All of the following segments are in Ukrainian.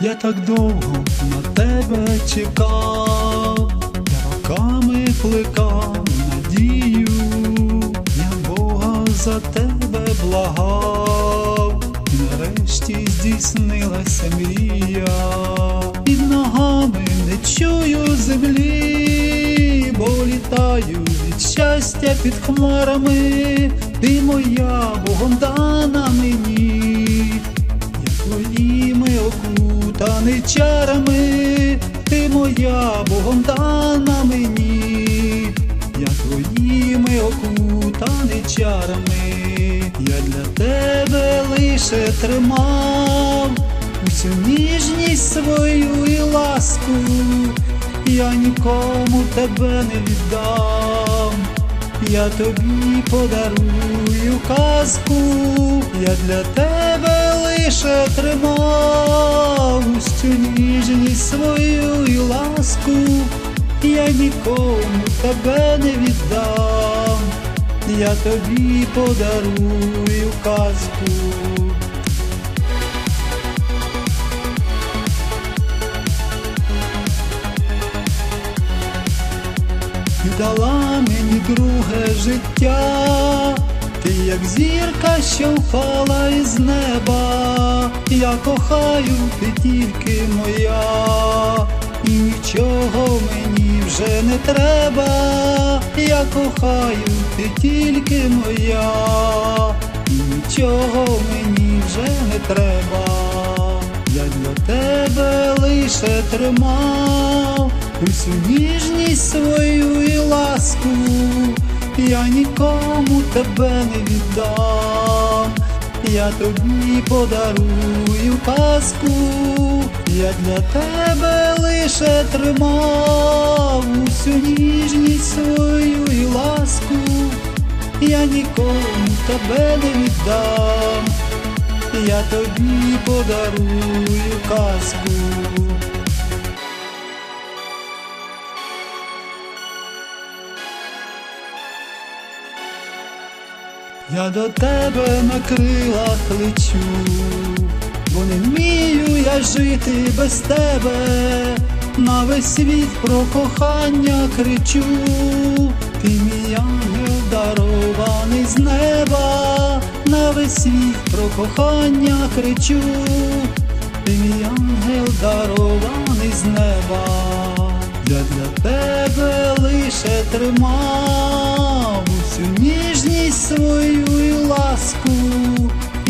Я так довго на тебе чекав, я роками плекав надію, я Бога за тебе благав, і нарешті здійснилася мрія, під ногами не чую землі, бо літаю від щастя під хмарами, ти моя Богом дана мені. Чарами, ти моя Богом дана мені, я твоїми окутаний чарами, я для тебе лише тримав усю ніжність свою і ласку, я нікому тебе не віддам. Я тобі подарую казку, я для тебе лише тримав ніжність свою і ласку, я нікому тебе не віддам, я тобі подарую казку. Дала мені друге життя, ти як зірка, що впала із неба, я кохаю, ти тільки моя, і нічого мені вже не треба, я кохаю, ти тільки моя, і нічого мені вже не треба. Я для тебе лише тримав усю ніжність свою і ласку, я нікому тебе не віддам, я тобі подарую казку, я для тебе лише тримав усю ніжність свою і ласку, я нікому тебе не віддам. Я тобі подарую казку. Я до тебе на крилах лечу, бо не вмію я жити без тебе, на весь світ про кохання кричу, ти мій ангел дарований з неба, на весь світ про кохання кричу, ти мій ангел дарований з неба, я для тебе лише тримав усю ніжність свою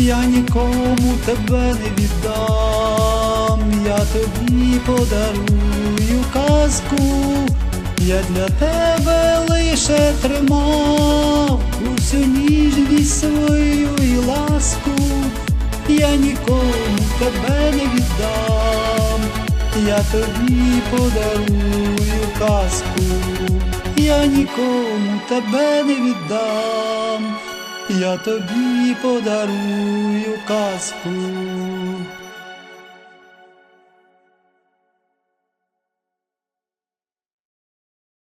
я нікому тебе не віддам, я тобі подарую казку, я для тебе лише тримав усю ніжність свою і ласку, я нікому тебе не віддам, я тобі подарую казку, я нікому тебе не віддам, я тобі подарую казку.